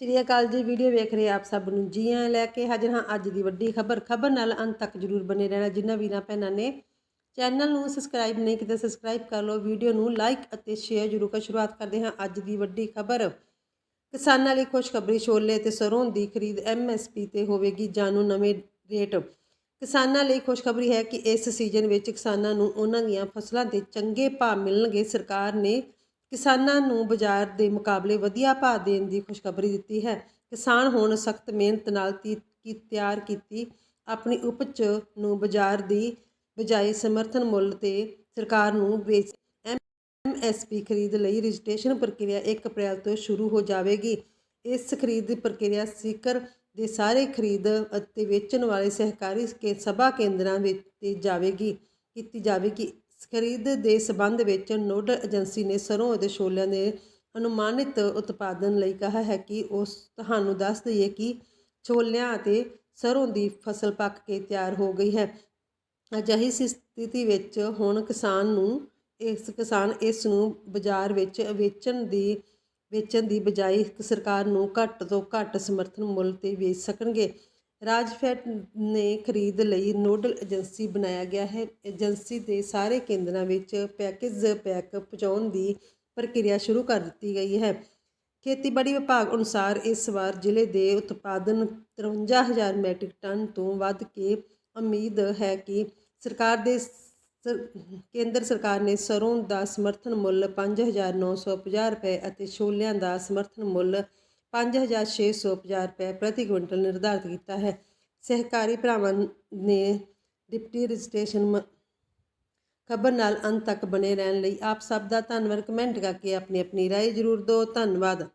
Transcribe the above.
ਸ਼੍ਰੀ ਅਕਾਲ ਜੀ, ਵੀਡੀਓ ਵੇਖ ਰਹੇ ਆਪ ਸਭ ਨੂੰ ਜੀ ਆਇਆਂ ਲੈ ਕੇ ਹਾਜ਼ਰ ਹਾਂ ਅੱਜ ਦੀ ਵੱਡੀ ਖਬਰ। ਖਬਰ ਨਾਲ ਅੰਤ ਤੱਕ ਜਰੂਰ ਬਨੇ ਰਹਿਣਾ। ਜਿਨ੍ਹਾਂ ਵੀਰਾਂ ਭੈਣਾਂ ਨੇ ਚੈਨਲ ਨੂੰ ਸਬਸਕ੍ਰਾਈਬ ਨਹੀਂ ਕੀਤਾ, ਸਬਸਕ੍ਰਾਈਬ ਕਰ ਲਓ, ਵੀਡੀਓ ਨੂੰ ਲਾਈਕ ਅਤੇ ਸ਼ੇਅਰ ਜਰੂਰ ਕਰ। ਸ਼ੁਰੂਆਤ ਕਰਦੇ ਹਾਂ ਅੱਜ ਦੀ ਵੱਡੀ ਖਬਰ। ਕਿਸਾਨਾਂ ਲਈ ਖੁਸ਼ਖਬਰੀ ਛੋਲੇ ਤੇ ਸਰੋਂ ਦੀ ਖਰੀਦ ਐਮਐਸਪੀ ਤੇ ਹੋਵੇਗੀ। ਜਾਣੋ ਨਵੇਂ ਰੇਟ। ਕਿਸਾਨਾਂ ਲਈ ਖੁਸ਼ਖਬਰੀ ਹੈ ਕਿ ਇਸ ਸੀਜ਼ਨ ਵਿੱਚ ਕਿਸਾਨਾਂ ਨੂੰ ਉਹਨਾਂ ਦੀਆਂ ਫਸਲਾਂ ਦੇ ਚੰਗੇ ਭਾਅ ਮਿਲਣਗੇ। ਸਰਕਾਰ ਨੇ ਕਿਸਾਨਾਂ ਨੂੰ ਬਾਜ਼ਾਰ ਦੇ ਮੁਕਾਬਲੇ ਵਧੀਆ ਭਾਅ ਦੇਣ ਦੀ ਖੁਸ਼ਖਬਰੀ ਦਿੱਤੀ ਹੈ। ਕਿਸਾਨ ਹੁਣ ਸਖਤ ਮਿਹਨਤ ਨਾਲ ਤੀ- ਕੀ, ਤਿਆਰ ਕੀਤੀ ਆਪਣੀ ਉਪਜ ਨੂੰ ਬਾਜ਼ਾਰ ਦੀ ਬਜਾਏ ਸਮਰਥਨ ਮੁੱਲ ਤੇ ਸਰਕਾਰ ਨੂੰ ਵੇਚ ਐਮਐਸਪੀ ਖਰੀਦ ਲਈ ਰਜਿਸਟ੍ਰੇਸ਼ਨ ਪ੍ਰਕਿਰਿਆ 1 ਅਪ੍ਰੈਲ ਤੋਂ ਸ਼ੁਰੂ ਹੋ ਜਾਵੇਗੀ। ਇਸ ਖਰੀਦ ਪ੍ਰਕਿਰਿਆ ਸੀਕਰ ਦੇ ਸਾਰੇ ਖਰੀਦ ਅਤੇ ਵੇਚਣ ਵਾਲੇ ਸਹਿਕਾਰੀ ਕੇ, ਸਭਾ ਕੇਂਦਰਾਂ ਵਿੱਚ ਜਾਵੇਗੀ, ਕੀਤੀ ਜਾਵੇਗੀ। ਖਰੀਦ ਦੇ ਸਬੰਧ ਵਿੱਚ ਨੋਡਲ ਏਜੰਸੀ ਨੇ ਸਰੋਂ ਅਤੇ ਛੋਲਿਆਂ ਦੇ ਅਨੁਮਾਨਿਤ ਉਤਪਾਦਨ ਲਈ ਕਿਹਾ ਹੈ ਕਿ ਉਸ ਤੁਹਾਨੂੰ ਦੱਸ ਦਈਏ ਕਿ ਛੋਲਿਆਂ ਅਤੇ ਸਰੋਂ ਦੀ ਫਸਲ ਪੱਕ ਕੇ ਤਿਆਰ ਹੋ ਗਈ ਹੈ। ਅਜਿਹੀ ਸਥਿਤੀ ਵਿੱਚ ਹੁਣ ਕਿਸਾਨ ਨੂੰ ਇਸ, ਕਿਸਾਨ ਇਸ ਨੂੰ ਬਾਜ਼ਾਰ ਵਿੱਚ ਵੇਚਣ ਦੀ ਵੇਚਣ ਦੀ ਬਜਾਏ ਸਰਕਾਰ ਨੂੰ ਘੱਟ ਤੋਂ ਘੱਟ ਸਮਰਥਨ ਮੁੱਲ ਤੇ ਵੇਚ ਸਕਣਗੇ। ਰਾਜਫੈਡ ਨੇ ਖਰੀਦ ਲਈ ਨੋਡਲ ਏਜੰਸੀ ਬਣਾਇਆ ਗਿਆ ਹੈ। ਏਜੰਸੀ ਦੇ ਸਾਰੇ ਕੇਂਦਰਾਂ ਵਿੱਚ ਪੈਕੇਜ ਪੈਕ ਪਹੁੰਚਾਉਣ ਦੀ ਪ੍ਰਕਿਰਿਆ ਸ਼ੁਰੂ ਕਰ ਦਿੱਤੀ ਗਈ ਹੈ। ਖੇਤੀਬਾੜੀ ਵਿਭਾਗ ਅਨੁਸਾਰ ਇਸ ਵਾਰ ਜ਼ਿਲ੍ਹੇ ਦੇ ਉਤਪਾਦਨ 53000 ਮੈਟ੍ਰਿਕ ਟਨ ਤੋਂ ਵੱਧ ਕੇ ਉਮੀਦ ਹੈ ਕਿ ਸਰਕਾਰ ਦੇ ਕੇਂਦਰ ਸਰਕਾਰ ਨੇ ਸਰੋਂ ਦਾ ਸਮਰਥਨ ਮੁੱਲ 5950 ਰੁਪਏ ਅਤੇ ਛੋਲਿਆਂ ਦਾ ਸਮਰਥਨ ਮੁੱਲ 5650 ਰੁਪਏ ਪ੍ਰਤੀ ਕੁਇੰਟਲ ਨਿਰਧਾਰਿਤ ਕੀਤਾ ਹੈ। ਸਹਿਕਾਰੀ ਭਰਾਵਾਂ ਨੇ ਡਿਪਟੀ ਰਜਿਸਟ੍ਰੇਸ਼ਨ ਖਬਰ ਨਾਲ ਅੰਤ ਤੱਕ ਬਣੇ ਰਹਿਣ ਲਈ ਆਪ ਸਭ ਦਾ ਧੰਨਵਾਦ। ਕਮੈਂਟ ਕਰਕੇ ਆਪਣੀ ਆਪਣੀ ਰਾਏ ਜ਼ਰੂਰ ਦਿਓ। ਧੰਨਵਾਦ।